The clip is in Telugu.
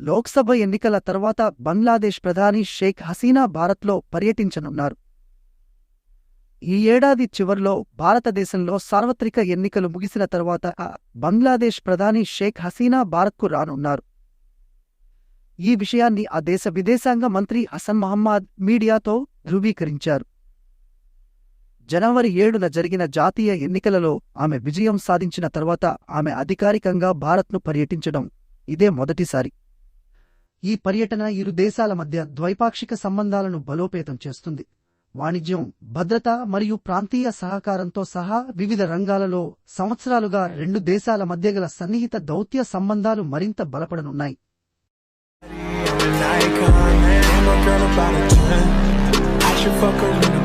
లోక్సభ ఎన్నికల తర్వాత బంగ్లాదేశ్ ప్రధాని షేక్ హసీనా భారత్లో పర్యటించనున్నారు. ఈ ఏడాది చివర్లో భారతదేశంలో సార్వత్రిక ఎన్నికలు ముగిసిన తర్వాత బంగ్లాదేశ్ ప్రధాని షేక్ హసీనా భారత్కు రానున్నారు. ఈ విషయాన్ని ఆ దేశ విదేశాంగ మంత్రి హసన్ మహమ్మద్ మీడియాతో ధృవీకరించారు. జనవరి ఏడున జరిగిన జాతీయ ఎన్నికలలో ఆమె విజయం సాధించిన తర్వాత ఆమె అధికారికంగా భారత్ను పర్యటించడం ఇదే మొదటిసారి. ఈ పర్యటన ఇరు దేశాల మధ్య ద్వైపాక్షిక సంబంధాలను బలోపేతం చేస్తుంది. వాణిజ్యం భద్రత మరియు ప్రాంతీయ సహకారంతో సహా వివిధ రంగాలలో సంవత్సరాలుగా రెండు దేశాల మధ్య గల సన్నిహిత దౌత్య సంబంధాలు మరింత బలపడనున్నాయి. I should fuck her in the